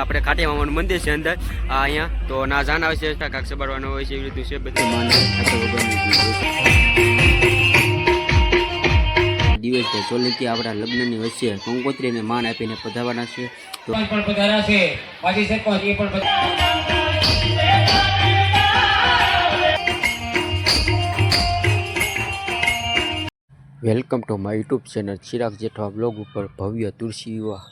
આપણે કાઠી મામાનું મંદિર છે અંદર. આ અહીંયા. તો ના જાન આવે છે કાક સબારવાનો હોય છે એવી રીતનું છે બધું. દિવસ સોલંકી આપણા લગ્નની વચ્ચે કંકોત્રીને માન આપીને પધારવાના છે. તો પણ પધારા છે. પાછી સરપંચ એ પણ welcome to my YouTube channel. Chirag Jethwa blog ઉપર ભવ્ય Tulsi Vivah.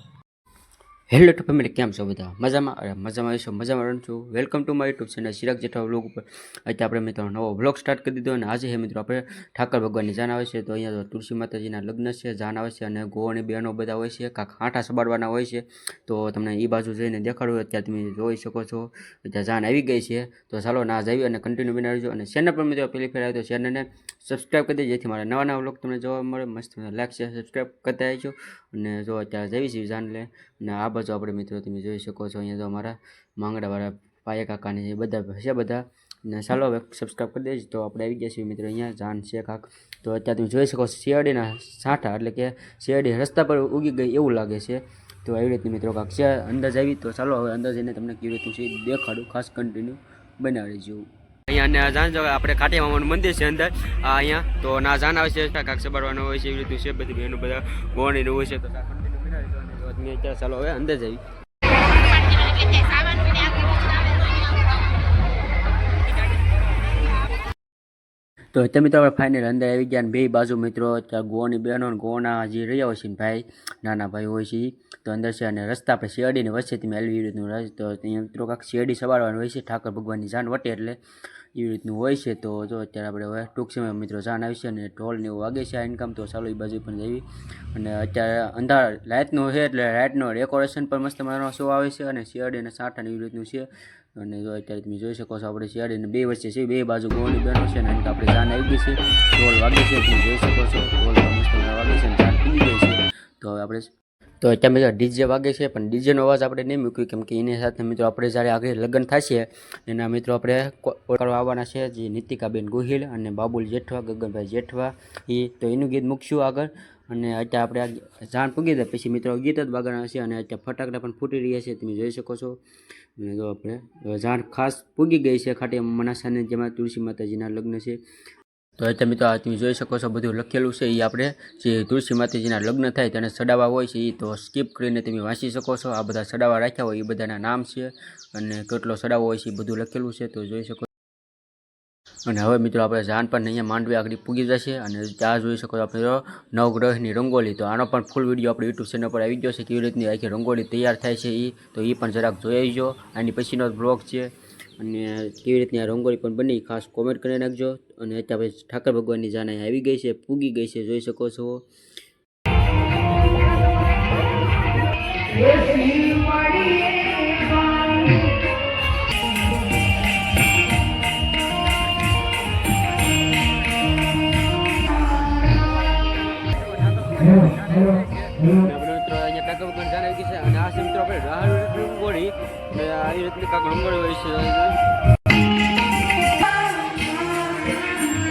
Hello two family કેમ છો બધા? મજામાં? અરે, મજામાં આવીશો મજામાં રહું છું? Welcome to my YouTube channel Chirag Jetha blog ઉપર. અત્યારે આપણે મિત્રો નવો બ્લોગ સ્ટાર્ટ કરી દીધો અને આજે હે મિત્રો આપણે ઠાકર ભગવાનની જાન આવે છે. તો અહીંયા તો તુલસી માતાજીના લગ્ન છે, જાન આવે છે અને ગોવાની બહેનો બધા હોય છે. કાંક આંઠા સબાડવાના હોય છે. તો તમને એ બાજુ જઈને દેખાડું. અત્યારે તમે જોઈ શકો છો. ત્યાં જાન આવી ગઈ છે. તો ચાલો ના આવી અને કન્ટિન્યુ બનાવજો અને ચેનલ પર મિત્રો પહેલી ફેર આવ્યો તો ચેનલને સબસ્ક્રાઈબ કરી દેજો. જેથી મારા નવા નવા બ્લોગ તમને જોવા મળે. મસ્ત લાઈક છે સબસ્ક્રાઈબ કરતા આવજો અને જો અત્યારે જઈ છીએ જાન લે અને આ બાજુ આપણે મિત્રો તમે જોઈ શકો છો, અહીંયા જો અમારા માંગડાવાળા પાયા કાકાને બધા છે બધા. ને ચાલો હવે સબસ્ક્રાઈબ કરી દેજો. તો આપણે આવી ગયા છીએ મિત્રો અહીંયા, જાન છે કાક. તો અત્યારે તમે જોઈ શકો છો, શિયાળીના સાંઠા એટલે કે શિયાળી રસ્તા પર ઉગી ગઈ એવું લાગે છે. તો એવી રીતની મિત્રો કાક છે, અંદાજ આવી. તો ચાલો હવે અંદર જઈને તમને કેવી રીતનું છે દેખાડું, ખાસ કન્ટિન્યુ બનાવી જેવું અહીંયા જાણ જો આપણે કાટી મામાનું મંદિર છે અંદર. આ અહીંયા, તો ના જાન આવે છે, કાંક સબારવાનો હોય છે, એવી રીતનું છે, બધી બહેનો બધા ગોણીનું હોય છે, તો ચાલો હવે અંદર જઈ તો તમે તો આપણે ફાઇનલ અંદર આવી ગયા બે બાજુ મિત્રો. ત્યાં ગોવાની બહેનો ને ગોવાના જે રહ્યા હોય છે ને ભાઈ, નાના ભાઈ હોય છે. તો અંદર છે અને રસ્તા પર શેરડીને વચ્ચે તમે એવી રીતનું રહે તો અહીંયા મિત્રો કાંક શેરડી સવારવાનું હોય છે, ઠાકર ભગવાનની જાન વટે એટલે એવી રીતનું હોય છે. તો જો અત્યારે આપણે હવે ટૂંક સમયમાં મિત્રો જાન આવી છે અને ઢોલ ને એવું વાગે છે આ ઇન્કમ તો ચાલો એ બાજુ પણ જઈએ. અને અત્યારે અંધાર લાઇટનું છે એટલે લાઇટનો ડેકોરેશન પણ મસ્ત મજાનો શો આવે છે અને શેરડી અને સાઠા એવી રીતનું છે. અને જો અત્યારે તમે જોઈ શકો છો, આપણે શિયાળીને બે વચ્ચે છે, બે બાજુ ગોળી બહેનો છે અને આપણે જાન આવી ગઈ છે. ઢોલ વાગે છે, તમે જોઈ શકો છો, ઢોલ વાગે છે અને પીલી ગઈ છે. તો હવે આપણે તો અત્યારે મિત્રો ડીજે વાગે છે, પણ ડીજેનો અવાજ આપણે નહીં મૂક્યું, કેમ કે એની સાથે મિત્રો આપણે જ્યારે આગળ લગ્ન થશે, એના મિત્રો આપણે કરવા આવવાના છે, જે નીતિકાબેન ગોહિલ અને બાબુલ જેઠવા, ગગનભાઈ જેઠવા એ તો એનું ગીત મૂકશું આગળ. અને અત્યારે આપણે જાણ પૂગી દે પછી મિત્રો ગીત જ વાગવાના છે અને અત્યારે ફટાકડા પણ ફૂટી રહ્યા છે. તમે જોઈ શકો છો. અને જો આપણે જાણ ખાસ પૂગી ગઈ છે ખાટી મનાસાને જેમાં તુલસી માતાજીના લગ્ન છે. તો અત્યારે મિત્રો આ તમે જોઈ શકો છો બધું લખેલું છે. એ આપણે જે તુલસી માતાજીના લગ્ન થાય તેને સડાવા હોય છે. એ તો સ્કીપ કરીને તમે વાંચી શકો છો. આ બધા સડાવા રાખ્યા હોય એ બધાના નામ છે. અને કેટલો સડાવો હોય છે એ બધું લખેલું છે. તો જોઈ શકો અને હવે મિત્રો આપણે જાન પણ અહીંયા માંડવી આગળ પૂગી જશે અને ત્યાં જોઈ શકો આપણે નવગ્રહની રંગોળી. તો આનો પણ ફૂલ વીડિયો આપણે યુટ્યુબ ચેનલ પર આવી ગયો છે કેવી રીતની આખી રંગોળી તૈયાર થાય છે એ તો એ પણ જરાક જોઈ આવજો. આની પછીનો બ્લોગ છે. અને કેવી રીતની આ રંગોળી પણ બની, ખાસ કોમેન્ટ કરી નાખજો. અને અત્યારે ઠાકર ભગવાનની જાન આવી ગઈ છે, પૂગી ગઈ છે, જોઈ શકો છો. આપણે આપણે રાહર રંગોળી અને આવી રીતની કાંક રંગોળી હોય છે.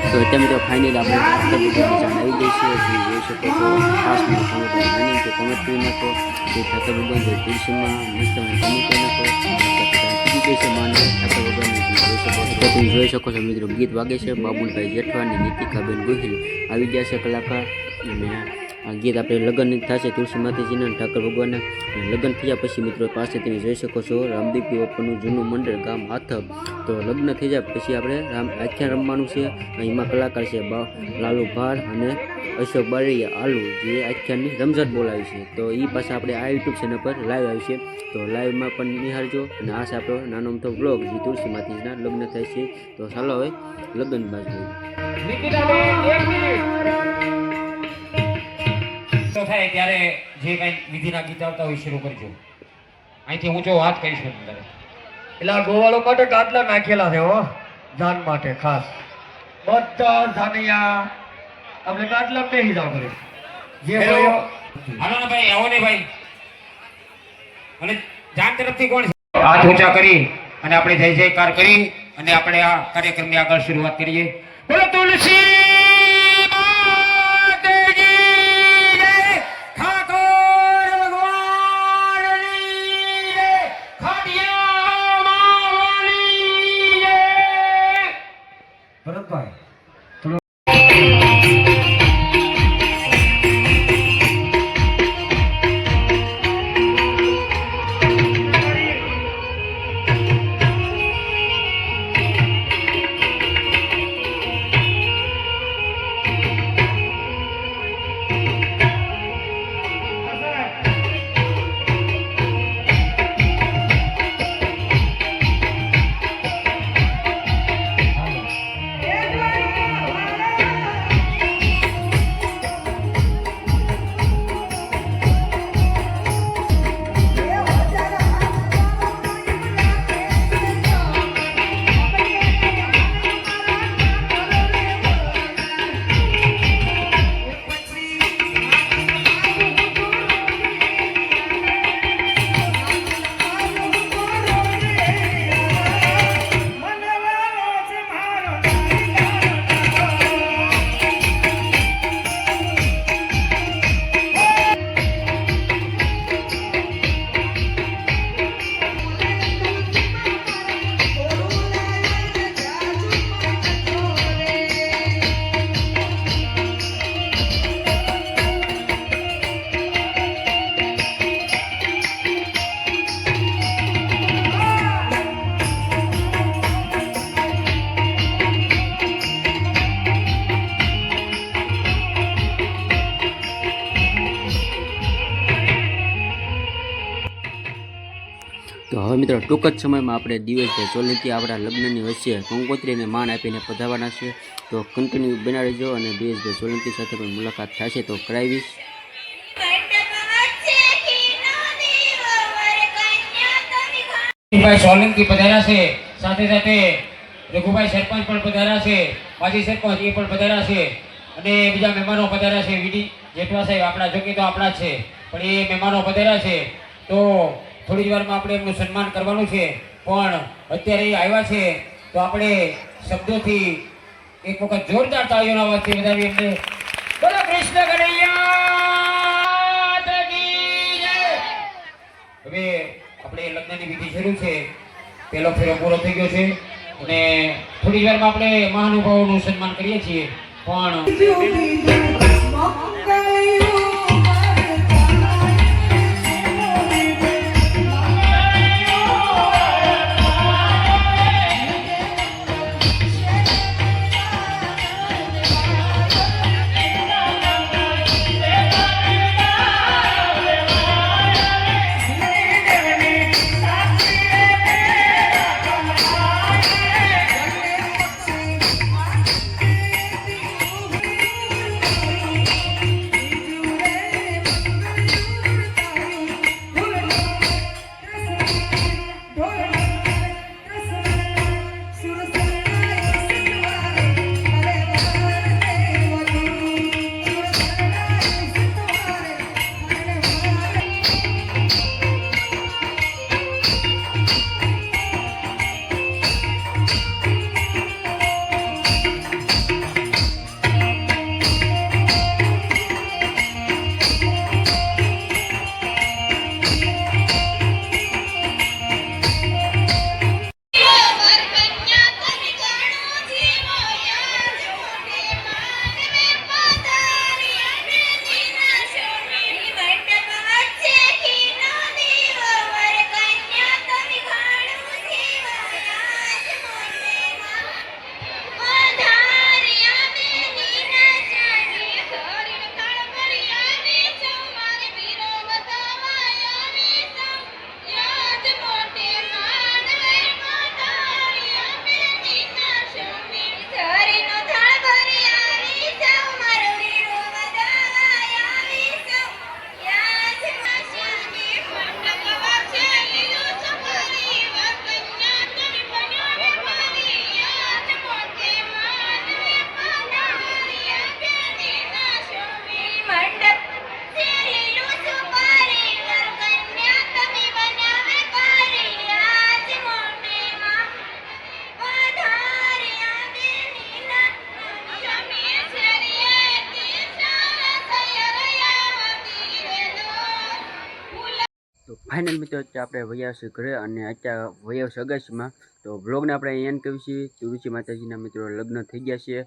તો અત્યારે મિત્રો ફાઇનલ આપણે આવી ગઈ છે. તમે જોઈ શકો છો, ખાસ મને કે કોમેન્ટ કરી નાખો કે ઠાકર ભગવાન જે તુલસીમાં મસ્ત મને નાખો જોઈ જોઈ શકો છો મિત્રો ગીત વાગે છે. બાબુલભાઈ જેઠવા અને નીતિકાબેન ગોહિલ આવી ગયા છે કલાકાર. અને આ ગીત આપણે લગ્ન થશે, તુલસી માતાજીના ઠાકર ભગવાનના. લગ્ન થયા પછી મિત્રો પાસે તમે જોઈ શકો છો રામદેવપી બાપાનું જૂનું મંડળ, ગામ હાથબ. તો લગ્ન થઈ જાય પછી આપણે રામ, આખ્યાન રમવાનું છે એમાં કલાકાર છે લાલુ ભાર અને અશોક બારૈયા આલુ, જે આખ્યાનની રમઝટ બોલાવી છે. તો એ પાછા આપણે આ યુટ્યુબ ચેનલ પર લાઈવ આવી છે. તો લાઈવમાં પણ નિહાળજો, અને આ છે આપણો નાનો મોટો બ્લોગ જે તુલસી માતાજીના લગ્ન થાય છે. તો ચાલો હવે લગ્ન બાજુ થાય ત્યારે જે કઈ વિધિના ગીત આવતા હોય શરૂ કરજો. અહીંથી ઊંચો હાથ કરીશું એટલે ગોવાળો માટે ગાદલા નાખેલા છે હો જાન માટે ખાસ. બધા ધાનિયા આપણે ગાદલા બે હિસાબ કરે. જે હાલો. ને ભાઈ આવો ને ભાઈ. અને જાન તરફથી કોણ હાથ ઊંચા કરી અને આપણે જય જયકાર કરી અને આપણે આ કાર્યક્રમની આગળ શરૂઆત કરીએ. બોલો તુલસી! તો હવે મિત્રો, ટૂંક જ સમયમાં આપણે દિવસભાઈ સોલંકી આપણા લગ્નની વચ્ચે કંકોત્રીને માન આપીને પધારવાના છે. તો કન્ટિન્યુ બના રહેજો અને દિવસભાઈ સોલંકી સાથે પણ મુલાકાત થશે તો કરાવીશ. ભાઈ સોલંકી પધાર્યા છે. સાથે સાથે રઘુભાઈ સરપંચ પણ પધાર્યા છે. માજી સરપંચ એ પણ પધાર્યા છે. અને બીજા મહેમાનો પધાર્યા છે. વીડી જેઠવા સાહેબ આપણા જોકે તો આપણા છે. પણ એ મહેમાનો પધાર્યા છે. તો થોડી વારમાં આપણે એમનું સન્માન કરવાનું છે. પણ અત્યારે આવ્યા છે, તો આપણે શબ્દોથી એક વખત જોરદાર તાળીઓના અવાજથી વધાવી એમને બોલો, કૃષ્ણ કનૈયા હવે આપણે લગ્નની વિધિ શરૂ છે. પહેલો ફેરો પૂરો થઈ ગયો છે. અને થોડી વારમાં આપણે મહાનુભાવોનું સન્માન કરીએ છીએ. પણ ફાઇનલ મિત્રો આપણે વૈયા છીએ ઘરે અને અત્યારે વૈયા છે તો બ્લોગને આપણે એન કહ્યું છીએ તુલસી માતાજીના મિત્રો લગ્ન થઈ ગયા છે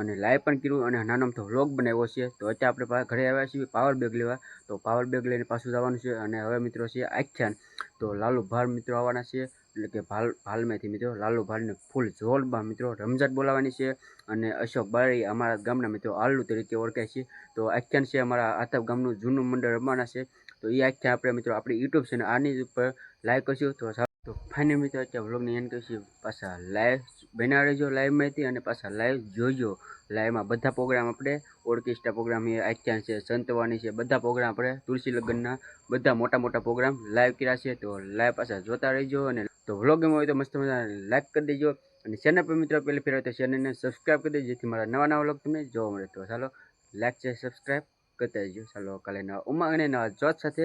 અને લાઈવ પણ કર્યું અને નાનો તો વ્લોગ બનાવ્યો છે. તો અત્યારે આપણે ઘરે આવ્યા છીએ પાવર બેગ લેવા. તો પાવર બેગ લઈને પાછું જવાનું છે અને હવે મિત્રો છે આખ્યાન. તો લાલુ ભાર મિત્રો આવવાના છે. એટલે કે ભાલ, ભાલમાંથી મિત્રો, લાલુ ભાલને ફૂલ જોલમાં મિત્રો રમઝાટ બોલાવવાની છે અને અશોક બારી અમારા ગામના મિત્રો આલુ તરીકે ઓળખાય છે. તો આખ્યાન છે અમારા આતપ ગામનું જૂનું મંડળ રમવાના છે. તો એ આખ્યા આપણે મિત્રો આપણી યુટ્યુબ ચેનલ આની ઉપર લાઈક કરશું તો તો ફાઇનલ મિત્રો અત્યારે વ્લોગની એન્ડ કરીશું. પાછા લાઈવ બના રહેજો લાઈવમાંથી અને પાછા લાઈવ જોજો. લાઈવમાં બધા પ્રોગ્રામ આપણે ઓર્કેસ્ટ્રા પ્રોગ્રામ એ આખ્યાન છે સંતવાની છે, બધા પ્રોગ્રામ આપણે, તુલસી લગ્નના બધા મોટા મોટા પ્રોગ્રામ લાઈવ કર્યા છે. તો લાઈવ પાછા જોતા રહેજો અને તો વ્લોગ ગમ્યો હોય તો મસ્ત મજા લાઈક કરી દેજો. અને ચેનલ પર મિત્રો પહેલી ફેર હોય તો ચેનલને સબસ્ક્રાઈબ કરી દેજો, જેથી મારા નવા નવા વ્લોગ તમને જોવા મળે. તો ચાલો લાઈક છે સબસ્ક્રાઈબ કરતા રહેજો ચાલો, કાલે નવા ઉમંગ અને નવા જોત સાથે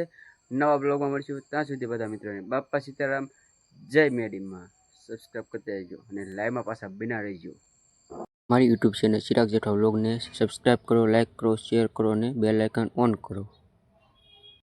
નવા બ્લોગમાં મળીશું. ત્યાં સુધી બધા મિત્રોને બાપા સીતારામ, જય મેડીમાં સબસ્ક્રાઈબ કરતા રહેજો અને લાઈવમાં પાછા બિના રહેજો. મારી યુટ્યુબ ચેનલ ચિરાગ જેઠા બ્લોગને સબસ્ક્રાઈબ કરો લાઈક કરો શેર કરો અને બેલ આઇકન ઓન કરો.